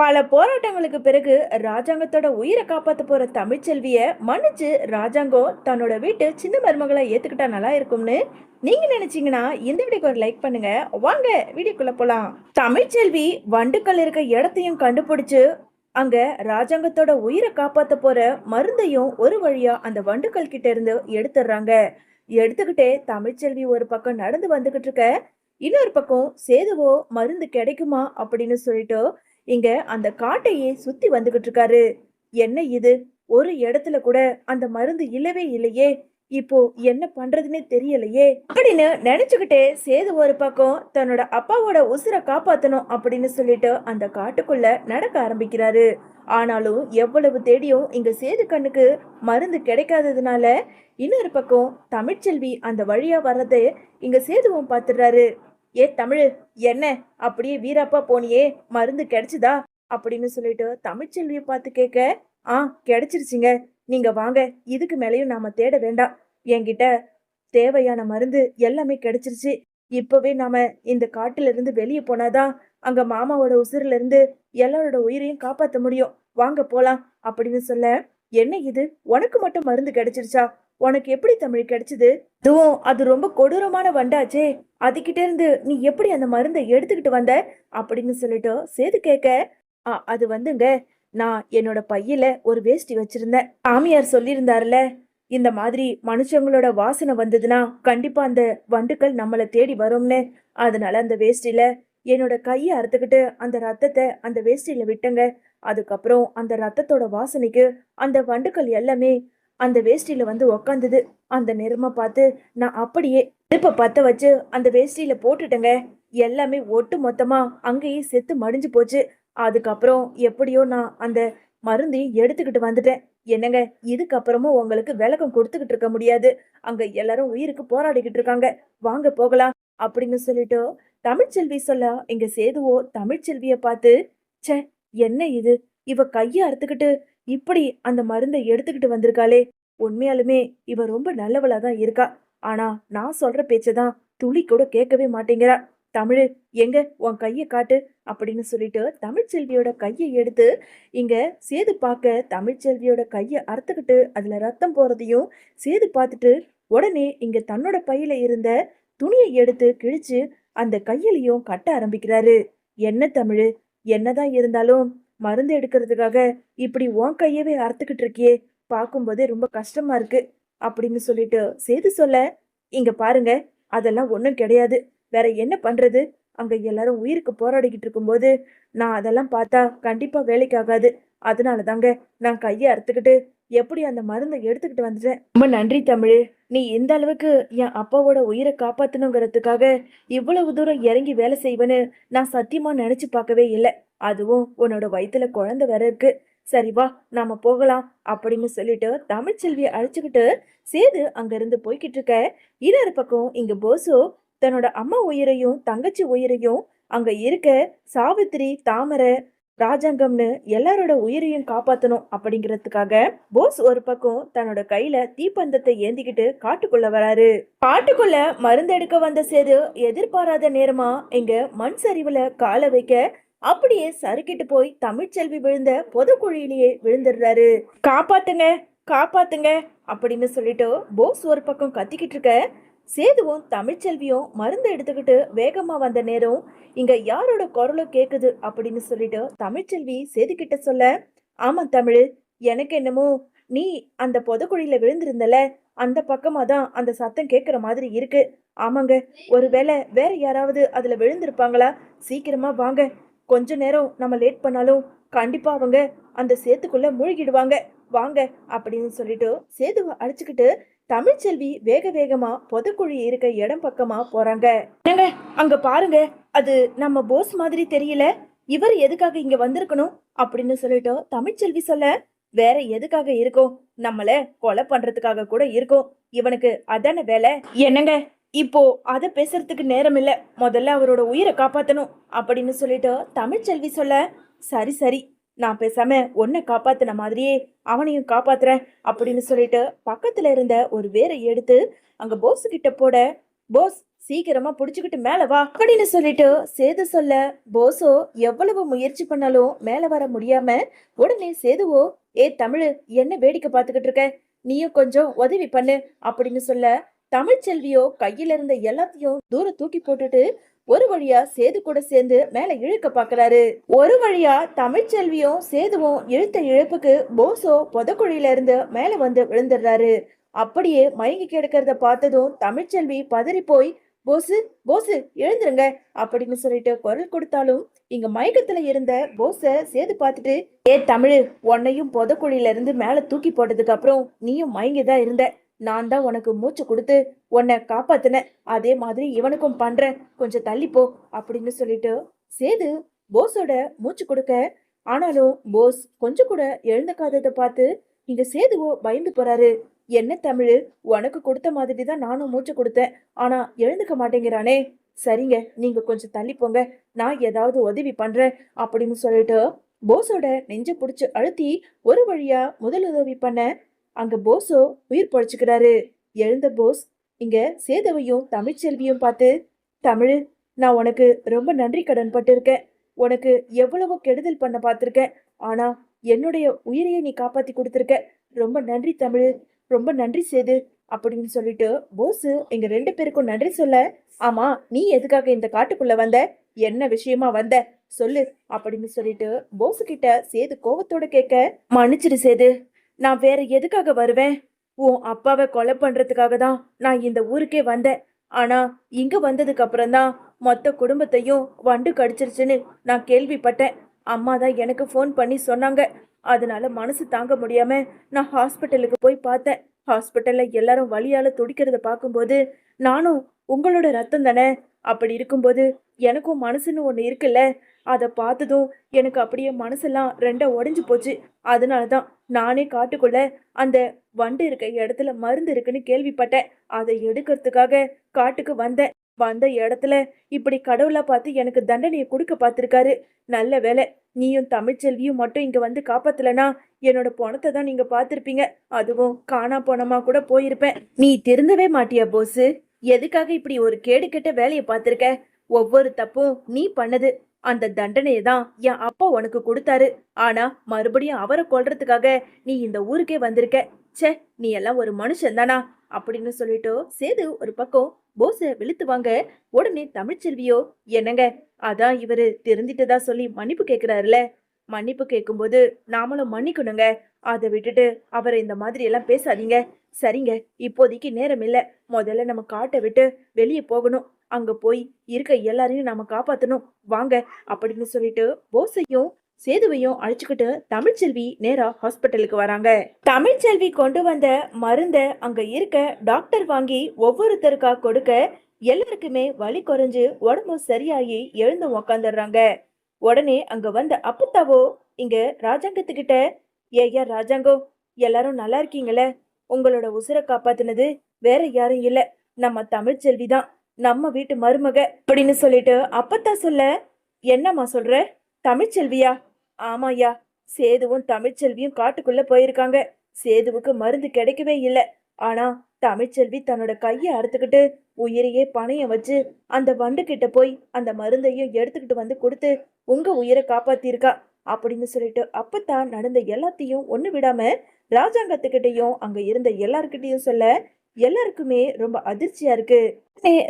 பல போராட்டங்களுக்கு பிறகு ராஜாங்கத்தோட உயிரை காப்பாற்ற போற தமிழ்ச்செல்விய மன்னிச்சு ராஜாங்கம் தன்னோட வீட்டு சின்ன மருமகளை ஏத்துக்கிட்டா நல்லா இருக்கும்னு நீங்க நினைச்சீங்கன்னா இந்த வீடியோக்கு ஒரு லைக் பண்ணுங்க. வாங்க வீடியோக்குள்ள போலாம். தமிழ்ச்செல்வி வண்டுக்கல் இருக்க இடத்தையும் கண்டுபிடிச்சு அங்க ராஜாங்கத்தோட உயிரை காப்பாத்த போற மருந்தையும் ஒரு வழியா அந்த வண்டுக்கல் கிட்ட இருந்து எடுத்துடுறாங்க. எடுத்துக்கிட்டே தமிழ்ச்செல்வி ஒரு பக்கம் நடந்து வந்துகிட்டு இருக்க இன்னொரு பக்கம் சேதுவோ மருந்து கிடைக்குமா அப்படின்னு சொல்லிட்டு இங்க அந்த காட்டையே சுத்தி வந்துகிட்டு இருக்காரு? என்ன இது? ஒரு இடத்துல கூட அந்த மருந்து இல்லவே இல்லையே. இப்போ என்ன பண்றதுன்னே தெரியலையே. அப்படின்னு நினைச்சுக்கிட்டே சேது ஒரு பக்கம் தன்னோட அப்பாவோட உசுரை காப்பாத்தணும் அப்படின்னு சொல்லிட்டு அந்த காட்டுக்குள்ள நடக்க ஆரம்பிக்கிறாரு. ஆனாலும் எவ்வளவு தேடியும் இங்க சேது கண்ணுக்கு மருந்து கிடைக்காததுனால இன்னொரு பக்கம் தமிழ்ச்செல்வி அந்த வழியா வர்றதை இங்க சேதுவும் பார்த்துடுறாரு. ஏ தமிழ் என்ன? அப்படியே வீராப்பா போனியே மருந்து கிடைச்சுதா? அப்படின்னு சொல்லிட்டு தமிழ்ச்செல்வியை பார்த்து கேட்க ஆ கிடைச்சிருச்சிங்க. நீங்க வாங்க இதுக்கு மேலேயும் நாம தேட வேண்டாம். என்கிட்ட தேவையான மருந்து எல்லாமே கிடைச்சிருச்சு. இப்பவே நாம இந்த காட்டுல இருந்து வெளியே போனாதான் அங்க மாமாவோட உசுருல இருந்து எல்லாரோட உயிரையும் காப்பாற்ற முடியும். வாங்க போலாம். அப்படின்னு சொல்ல என்ன இது? உனக்கு மட்டும் மருந்து கிடைச்சிருச்சா? உனக்கு எப்படி தமிழ் கிடைச்சது? அதுவும் அது ரொம்ப கொடூரமான வண்டாச்சே. அதுகிட்ட இருந்து நீ எப்படி அந்த மருந்தை எடுத்துக்கிட்டு வந்த? அப்படின்னு சொல்லிட்டு சேது கேட்க அது வந்துங்க. நான் என்னோட பையில ஒரு வேஷ்டி வச்சிருந்தேன். சாமியார் சொல்லியிருந்தாருல இந்த மாதிரி மனுஷங்களோட வாசனை வந்ததுன்னா கண்டிப்பா அந்த வண்டுக்கள் நம்மளை தேடி வரும்னு. அதனால அந்த வேஷ்டியில என்னோட கையை அறுத்துக்கிட்டு அந்த ரத்தத்தை அந்த வேஷ்டியில விட்டங்க. அதுக்கப்புறம் அந்த ரத்தத்தோட வாசனைக்கு அந்த வண்டுக்கள் எல்லாமே அந்த வேஷ்டியில வந்து உக்காந்தது. அந்த நிறமை பார்த்து நான் அப்படியே அடுப்ப பத்த வச்சு அந்த வேஷ்டியில போட்டுட்டேங்க. எல்லாமே ஒட்டு மொத்தமா அங்கேயே செத்து மடிஞ்சு போச்சு. அதுக்கப்புறம் எப்படியோ நான் அந்த மருந்தையும் எடுத்துக்கிட்டு வந்துட்டேன். என்னங்க இதுக்கப்புறமும் உங்களுக்கு விளக்கம் கொடுத்துக்கிட்டு இருக்க முடியாது. அங்க எல்லாரும் உயிருக்கு போராடிக்கிட்டு இருக்காங்க. வாங்க போகலாம். அப்படின்னு சொல்லிட்டு தமிழ்ச்செல்வி சொல்ல இங்க சேதுவோ தமிழ்ச்செல்விய பார்த்து ச்சே என்ன இது? இவ கைய அறுத்துக்கிட்டு இப்படி அந்த மருந்தை எடுத்துக்கிட்டு வந்திருக்காளே. உண்மையாலுமே இவ ரொம்ப நல்லவளா தான் இருக்கா. ஆனா நான் சொல்ற பேச்சதான் துளி கூட கேட்கவே மாட்டேங்கிறா. தமிழ் எங்க உன் கையை காட்டு அப்படின்னு சொல்லிட்டு தமிழ்ச்செல்வியோட கையை எடுத்து இங்க சேது பார்க்க தமிழ்ச்செல்வியோட கையை அறுத்துக்கிட்டு அதுல ரத்தம் போறதையும் சேது பார்த்துட்டு உடனே இங்க தன்னோட பையில இருந்த துணியை எடுத்து கிழிச்சு அந்த கையிலையும் கட்ட ஆரம்பிக்கிறாரு. என்ன தமிழ்? என்னதான் இருந்தாலும் மருந்து எடுக்கிறதுக்காக இப்படி உன் கையவே அறுத்துக்கிட்டு இருக்கியே பார்க்கும்போதே ரொம்ப கஷ்டமா இருக்கு அப்படின்னு சொல்லிட்டு சேது சொல்ல இங்க பாருங்க அதெல்லாம் ஒன்றும் கிடையாது. வேற என்ன பண்றது? அங்க எல்லாரும் உயிருக்கு போராடிக்கிட்டு இருக்கும்போது நான் அதெல்லாம் பார்த்தா கண்டிப்பா வேலைக்கு ஆகாது. அதனால தாங்க நான் கையை அறுத்துக்கிட்டு எப்படி அந்த மருந்தை எடுத்துக்கிட்டு வந்துட்டேன்? ரொம்ப நன்றி தமிழ். நீ இந்த அளவுக்கு என் அப்பாவோட உயிரை காப்பாத்தணுங்கிறதுக்காக இவ்வளவு தூரம் இறங்கி வேலை செய்வேன்னு நான் சத்தியமா நினைச்சு பார்க்கவே இல்லை. அதுவும் உன்னோட வயிற்றுல குழந்தை வேற இருக்கு. சரி வா நாம போகலாம் அப்படின்னு சொல்லிட்டு தமிழ்ச்செல்வியை அழைச்சிக்கிட்டு சேது அங்கிருந்து போய்கிட்டு இருக்க இன்னொரு பக்கம் இங்க போசு தன்னோட அம்மா உயிரையும் தங்கச்சி உயிரையும் அங்க இருக்க சாவித்திரி தாமரை ராஜாங்கம்னு எல்லாரோட உயிரையும் காப்பாற்றணும் அப்படிங்கிறதுக்காக போஸ் ஒரு பக்கம் தன்னோட கையில தீப்பந்தத்தை ஏந்திக்கிட்டு காட்டுக்குள்ள வராரு. காட்டுக்குள்ள மருந்து எடுக்க வந்த சேது எதிர்பாராத நேரமா இங்க மண் சரிவுல காலை வைக்க அப்படியே சறுக்கிட்டு போய் தமிழ்ச்செல்வி விழுந்த பொதுக்குழியிலேயே விழுந்துடுறாரு. காப்பாத்துங்க காப்பாத்துங்க அப்படின்னு சொல்லிட்டு போஸ் ஒரு பக்கம் கத்திக்கிட்டு இருக்க சேதுவும் தமிழ்ச்செல்வியும் மருந்து எடுத்துக்கிட்டு வேகமா வந்த நேரம் இங்க யாரோட குரலும் கேக்குது? அப்படின்னு சொல்லிட்டு தமிழ்ச்செல்வி சேது கிட்ட சொல்ல ஆமா தமிழ் எனக்கு என்னமோ நீ அந்த புதக்குழியில விழுந்திருந்தல அந்த பக்கமா தான் அந்த சத்தம் கேக்குற மாதிரி இருக்கு. ஆமாங்க ஒருவேளை வேற யாராவது அதுல விழுந்திருப்பாங்களா? சீக்கிரமா வாங்க. கொஞ்ச நேரம் நம்ம லேட் பண்ணாலும் கண்டிப்பா அவங்க அந்த சேத்துக்குள்ள மூழ்கிடுவாங்க. வாங்க அப்படின்னு சொல்லிட்டு சேதுவை அழைச்சிக்கிட்டு தமிழ்ச்செல்வி வேக வேகமா பொதுக்குழி இருக்க இடம் பக்கமா போறாங்க. என்னங்க? அங்க பாருங்க. அது நம்ம போஸ் மாதிரி தெரியல. இவர் எதுக்காக இங்க வந்திருக்கணும்? அப்படின்னு சொல்லிட்டு தமிழ்ச்செல்வி சொல்ல வேற எதுக்காக இருக்கும்? நம்மள கொலை பண்றதுக்காக கூட இருக்கும். இவனுக்கு அதான வேலை? என்னங்க? இப்போ அத பேசுறதுக்கு நேரம் இல்ல. முதல்ல அவரோட உயிரை காப்பாத்தணும் அப்படின்னு சொல்லிட்டு தமிழ்ச்செல்வி சொல்ல சரி சரி. நான் பேசாம உன்னை காப்பாத்தின மாதிரியே அவனையும் காப்பாத்துறேன் அப்படின்னு சொல்லிட்டு பக்கத்துல இருந்த ஒரு வேரை எடுத்து அங்க போஸ் கிட்ட போட போஸ் சீக்கிரமா புடிச்சுக்கிட்டு மேல வா அப்படின்னு சொல்லிட்டு சேது சொல்ல போஸோ எவ்வளவு முயற்சி பண்ணாலும் மேல வர முடியாம உடனே சேதுவோ ஏ தமிழு என்ன வேடிக்கை பார்த்துக்கிட்டு இருக்க? நீயும் கொஞ்சம் உதவி பண்ணு அப்படின்னு சொல்ல தமிழ்ச்செல்வியோ கையில இருந்த எல்லாத்தையும் தூர தூக்கி போட்டுட்டு ஒரு வழியா சேது கூட சேர்ந்து மேல இழுக்க பாக்குறாரு. ஒரு வழியா தமிழ்ச்செல்வியும் சேதுவும் இழுத்த இழுப்புக்கு போசோ புதக்குழியில இருந்து மேல வந்து விழுந்துடுறாரு. அப்படியே மயங்கி கிடக்கிறத பார்த்ததும் தமிழ்ச்செல்வி பதறி போய் போசு போசு எழுந்துருங்க அப்படின்னு சொல்லிட்டு குரல் கொடுத்தாலும் இங்க மயக்கத்துல இருந்த போஸ சேது பார்த்துட்டு ஏ தமிழ் உன்னையும் புதக்குழியில இருந்து மேல தூக்கி போட்டதுக்கு அப்புறம் நீயும் மயங்கிதான் இருந்த. நான் தான் உனக்கு மூச்சு கொடுத்து உன்னை காப்பாத்தினேன். அதே மாதிரி இவனுக்கும் பண்றேன். கொஞ்சம் தள்ளிப்போ அப்படின்னு சொல்லிட்டு சேது போஸோட மூச்சு கொடுக்க ஆனாலும் போஸ் கொஞ்சம் கூட எழுந்துக்காததை பார்த்து இங்க சேதுவோ பயந்து போறாரு. என்ன தமிழ்? உனக்கு கொடுத்த மாதிரி தான் நானும் மூச்சு கொடுத்தேன். ஆனா எழுந்துக்க மாட்டேங்கிறானே. சரிங்க நீங்க கொஞ்சம் தள்ளி போங்க நான் ஏதாவது உதவி பண்றேன் அப்படின்னு சொல்லிட்டு போஸோட நெஞ்ச புடிச்சு அழுத்தி ஒரு வழியா முதல் உதவி பண்ண அங்க போஸோ உயிர் பொழைச்சுக்கிறாரு. எழுந்த போஸ் இங்க சேதவையும் தமிழ்ச்செல்வியும் பார்த்து தமிழ் நான் உனக்கு ரொம்ப நன்றி கடன் பட்டிருக்கேன். உனக்கு எவ்வளவோ கெடுதல் பண்ண பார்த்துருக்கேன். ஆனா என்னுடைய உயிரையை நீ காப்பாத்தி கொடுத்துருக்க. ரொம்ப நன்றி தமிழ் ரொம்ப நன்றி சேது அப்படின்னு சொல்லிட்டு போஸு எங்க ரெண்டு பேருக்கும் நன்றி சொல்ல ஆமா நீ எதுக்காக இந்த காட்டுக்குள்ள வந்த? என்ன விஷயமா வந்த? சொல்லு அப்படின்னு சொல்லிட்டு போஸு கிட்ட சேது கோவத்தோட கேட்க மன்னிச்சிரு சேது நான் வேற எதுக்காக வருவேன்? உன் அப்பாவை கொலை பண்றதுக்காக தான் நான் இந்த ஊருக்கே வந்தேன். ஆனா இங்க வந்ததுக்கு அப்புறம் தான் மொத்த குடும்பத்தையும் வண்டு கடிச்சிருச்சுன்னு நான் கேள்விப்பட்டேன். அம்மா தான் எனக்கு ஃபோன் பண்ணி சொன்னாங்க. அதனால மனசு தாங்க முடியாம நான் ஹாஸ்பிட்டலுக்கு போய் பார்த்தேன். ஹாஸ்பிட்டல்ல எல்லாரும் வழியால துடிக்கிறத பார்க்கும்போது நானும் உங்களோட ரத்தம் தானே? அப்படி இருக்கும்போது எனக்கும் மனசுன்னு ஒன்று இருக்குல்ல? அதை பார்த்ததும் எனக்கு அப்படியே மனசெல்லாம் ரெண்டா உடஞ்சி போச்சு. அதனால தான் நானே காட்டுக்குள்ள அந்த வண்டு இருக்க இடத்துல மருந்து இருக்குன்னு கேள்விப்பட்டேன். அதை எடுக்கிறதுக்காக காட்டுக்கு வந்தேன். வந்த இடத்துல இப்படி கடவுளாக பார்த்து எனக்கு தண்டனையை கொடுக்க பார்த்துருக்காரு. நல்ல வேலை நீயும் தமிழ்ச்செல்வியும் மட்டும் இங்கே வந்து காப்பாத்தலனா என்னோட பணத்தை தான் நீங்கள் பார்த்துருப்பீங்க. அதுவும் காணா போனமா கூட போயிருப்பேன். நீ திருந்தவே மாட்டியா போஸு? எதுக்காக இப்படி ஒரு கேடு கெட்ட வேலையை பார்த்திருக்க? ஒவ்வொரு தப்பும் நீ பண்ணது. அந்த தண்டனையை தான் என் அப்பா உனக்கு கொடுத்தாரு. ஆனா மறுபடியும் அவரை கொல்றதுக்காக நீ இந்த ஊருக்கே வந்திருக்க. ச்சே நீ எல்லாம் ஒரு மனுஷன் தானா? அப்படின்னு சொல்லிட்டு சேது ஒரு பக்கம் போஸ வெளுத்துவாங்க உடனே தமிழ்ச்செல்வியோ என்னங்க? அதான் இவரு திருந்திட்டதா சொல்லி மன்னிப்பு கேட்கிறாருல மன்னிப்பு கேட்கும்போது நாமளும் மன்னிக்கணுங்க. அதை விட்டுட்டு அவரை இந்த மாதிரி எல்லாம் பேசாதீங்க. சரிங்க இப்போதைக்கு நேரம் இல்லை. முதல்ல நம்ம காட்டை விட்டு வெளியே போகணும். அங்க போய் இருக்க எல்லாரையும் நாம காப்பாத்தணும். வாங்க அப்படின்னு சொல்லிட்டு போஸையும் சேதுவையும் அழைச்சிக்கிட்டு தமிழ்ச்செல்வி நேரா ஹாஸ்பிட்டலுக்கு வராங்க. தமிழ்ச்செல்வி கொண்டு வந்த மருந்த அங்க இருக்க டாக்டர் வாங்கி ஒவ்வொருத்தருக்கா கொடுக்க எல்லாருக்குமே வலி குறைஞ்சு உடம்பு சரியாகி எழுந்து உக்காந்துடுறாங்க. உடனே அங்க வந்த அப்புத்தாவோ இங்க ராஜாங்கத்துக்கிட்ட ஏய்யா ராஜாங்கம் எல்லாரும் நல்லா இருக்கீங்களே? உங்களோட உசுரை காப்பாத்தினது வேற யாரும் இல்ல. நம்ம தமிழ்ச்செல்வி தான் நம்ம வீட்டு மருமக. அப்படின்னு சொல்லிட்டு அப்பத்தா சொல்ல என்னம்மா சொல்ற? தமிழ்ச்செல்வியா ஆமாயா சேதுவும் தமிழ்ச்செல்வியும் காட்டுக்குள்ள போயிருக்காங்க. சேதுவுக்கு மருந்து கிடைக்கவே இல்லை. ஆனா தமிழ்ச்செல்வி தன்னோட கையை அறுத்துக்கிட்டு உயிரையே பணையம் வச்சு அந்த வண்டு கிட்ட போய் அந்த மருந்தையும் எடுத்துக்கிட்டு வந்து கொடுத்து உங்க உயிரை காப்பாத்திருக்கா அப்படின்னு சொல்லிட்டு அப்பத்தான் நடந்த எல்லாத்தையும் ஒண்ணு விடாம ராஜாங்கத்துக்கிட்டையும் அங்க இருந்த எல்லார்கிட்டயும் சொல்ல எல்லாருக்குமே ரொம்ப அதிர்ச்சியா இருக்கு.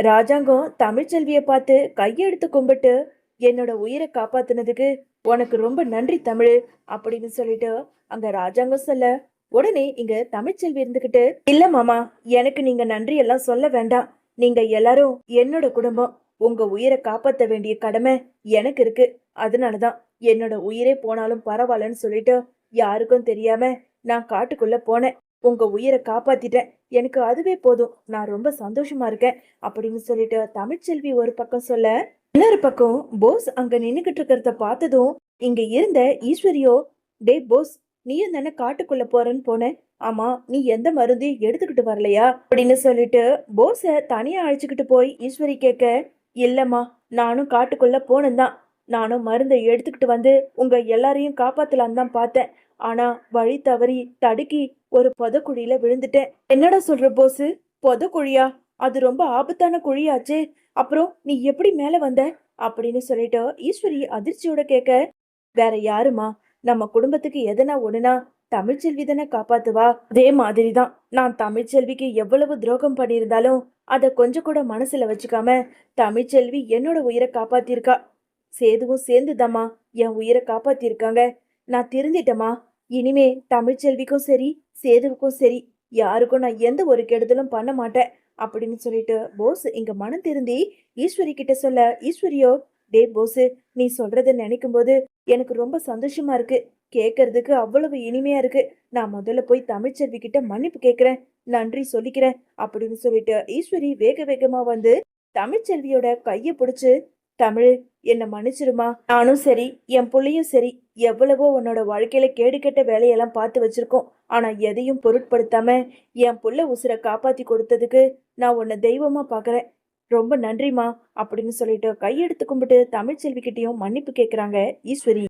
ராஜாங்கம் தமிழ்ச்செல்வியை பார்த்து கையெடுத்து கும்பிட்டு என்னோட உயிரை காப்பாத்தினதுக்கு உனக்கு ரொம்ப நன்றி தமிழ் அப்படின்னு சொல்லிட்டு அங்க ராஜாங்கம் சொல்ல உடனே இங்க தமிழ்ச்செல்வி இருந்துகிட்டு இல்ல மாமா எனக்கு நீங்க நன்றி எல்லாம் சொல்ல வேண்டாம். நீங்க எல்லாரும் என்னோட குடும்பம். உங்க உயிரை காப்பாத்த வேண்டிய கடமை எனக்கு இருக்கு. அதனாலதான் என்னோட உயிரே போனாலும் பரவாயில்லன்னு சொல்லிட்டு யாருக்கும் தெரியாம நான் காட்டுக்குள்ள போனேன். உங்க உயிரை காப்பாத்திட்டேன். எனக்கு அதுவே போதும். நான் ரொம்ப சந்தோஷமா இருக்கேன். அப்படின்னு சொல்லிட்டு தமிழ்ச்செல்வி ஒரு பக்கம் சொல்ல இன்னொரு பக்கம் போஸ் அங்க நின்னுகிட்டு இருக்கிறத பார்த்ததும் இங்க இருந்த ஈஸ்வரியோ டே போஸ் நீயும் தானே காட்டுக்குள்ள போறேன்னு போனேன் ஆமா நீ எந்த மருந்தையும் எடுத்துக்கிட்டு வரலையா? அப்படின்னு சொல்லிட்டு போஸை தனியா அழைச்சிக்கிட்டு போய் ஈஸ்வரி கேட்க இல்லம்மா நானும் காட்டுக்குள்ள போனேன்தான் நானும் மருந்தை எடுத்துக்கிட்டு வந்து உங்க எல்லாரையும் காப்பாத்தலாம் தான் பார்த்தேன். ஆனா வழி தவறி தடுக்கி ஒரு பொதக்குழியில விழுந்துட்டேன். என்னடா சொல்ற போஸு? பொதக்குழியா? அது ரொம்ப ஆபத்தான குழியாச்சே. அப்புறம் நீ எப்படி மேல வந்த? அப்படின்னு சொல்லிட்டு ஈஸ்வரி அதிர்ச்சியோட கேட்க வேற யாருமா? நம்ம குடும்பத்துக்கு எதனா ஒண்ணுனா தமிழ்ச்செல்வி தானே காப்பாத்துவா? அதே மாதிரிதான். நான் தமிழ்ச்செல்விக்கு எவ்வளவு துரோகம் பண்ணியிருந்தாலும் அதை கொஞ்சம் கூட மனசுல வச்சுக்காம தமிழ்ச்செல்வி என்னோட உயிரை காப்பாத்திருக்கா. சேதுவும் சேர்ந்துதாம்மா. என் உயிரை காப்பாத்திருக்காங்க. நான் திருந்திட்டேம்மா. இனிமே தமிழ்ச்செல்விக்கும் சரி சேதுவுக்கும் சரி யாருக்கும் நான் எந்த ஒரு கெடுதலும் பண்ண மாட்டேன் அப்படின்னு சொல்லிட்டு போஸ் இங்க மனம் திருந்தி ஈஸ்வரி கிட்ட சொல்ல ஈஸ்வரியோ டே போஸு நீ சொல்றத நினைக்கும் போது எனக்கு ரொம்ப சந்தோஷமா இருக்கு. கேட்கறதுக்கு அவ்வளவு இனிமையா இருக்கு. நான் முதல்ல போய் தமிழ்ச்செல்வி கிட்ட மன்னிப்பு கேட்கிறேன் நன்றி சொல்லிக்கிறேன் அப்படின்னு சொல்லிட்டு ஈஸ்வரி வேக வேகமா வந்து தமிழ்ச்செல்வியோட கையை பிடிச்சு தமிழ் என்ன மன்னிச்சிருமா? நானும் சரி என் பிள்ளையும் சரி எவ்வளவோ உன்னோட வாழ்க்கையில கேடுகெட்ட வேலையெல்லாம் பார்த்து வச்சிருக்கோம். ஆனா எதையும் பொருட்படுத்தாம என் புள்ள உசுரை காப்பாத்தி கொடுத்ததுக்கு நான் உன்னை தெய்வமா பாக்குறேன். ரொம்ப நன்றிமா அப்படின்னு சொல்லிட்டு கையெடுத்து கும்பிட்டு தமிழ்ச்செல்விக்கிட்டையும் மன்னிப்பு கேட்குறாங்க ஈஸ்வரி.